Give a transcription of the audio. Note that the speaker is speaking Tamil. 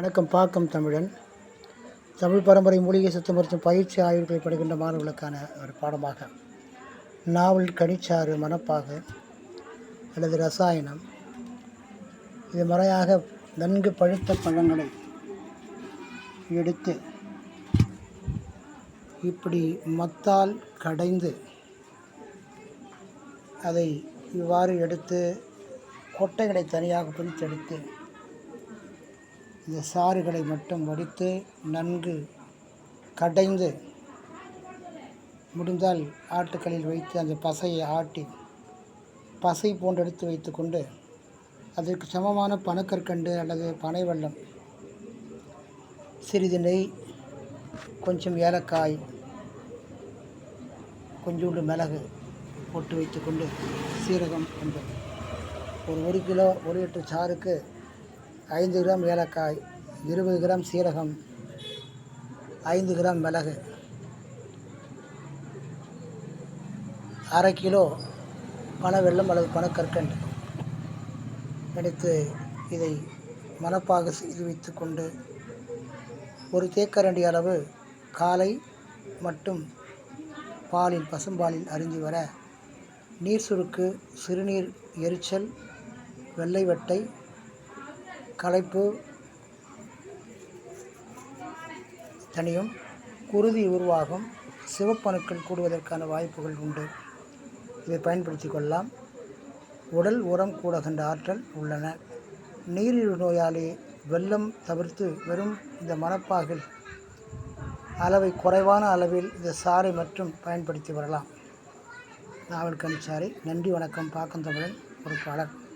வணக்கம் பாக்கம் தமிழன். தமிழ் பரம்பரை மூலிகை சுத்தம் மற்றும் பயிற்சி ஆய்வுகளை படுகின்ற மாணவர்களுக்கான ஒரு பாடமாக. நாவல் கனிச்சாறு மணப்பாகு அல்லது ரசாயனம். இது முறையாக நன்கு பழுத்த பழங்களை எடுத்து இப்படி மத்தால் கடைந்து அதை இவ்வாறு எடுத்து கொட்டைகளை தனியாக பிரித்தெடுத்து இந்த சாறுகளை மட்டும் வடித்து நன்கு கடைந்து முடிந்தால் ஆட்டுக்களில் வைத்து அந்த பசையை ஆட்டி பசை போன்றெடுத்து வைத்து வைத்துக்கொண்டு அதற்கு சமமான பனக்கற்கண்டு அல்லது பனை வெள்ளம் சிறிது நெய் கொஞ்சம் ஏலக்காய் கொஞ்சோண்டு மிளகு போட்டு வைத்து கொண்டு சீரகம் கொண்டு ஒரு ஒரு கிலோ ஒரு லிட்டர் சாறுக்கு ஐந்து கிராம் ஏலக்காய் இருபது கிராம் சீரகம் ஐந்து கிராம் மிளகு அரை கிலோ பனை வெள்ளம் அல்லது பனக்கற்கண்டு எடுத்து இதை மணப்பாக செய்து வைத்து கொண்டு ஒரு தேக்கரண்டி அளவு காலை மட்டும் பாலில் பசும்பாலில் அருந்தி வர நீர் சுருக்கு சிறுநீர் எரிச்சல் வெள்ளை வெட்டை களைப்பு தனியும் குருதி உருவாகும். சிவப்பணுக்கள் கூடுவதற்கான வாய்ப்புகள் உண்டு. இதை பயன்படுத்தி கொள்ளலாம். உடல் உரம் கூடுகின்ற ஆற்றல் உள்ளன. நீரிழிவு நோயாளி வெள்ளம் தவிர்த்து வெறும் இந்த மணப்பாகில் அளவை குறைவான அளவில் இந்த சாறை மற்றும் பயன்படுத்தி வரலாம். நாவல் கனிச்சாறை நன்றி வணக்கம். பாக்கந்தமிழன் பொறுப்பாளர்.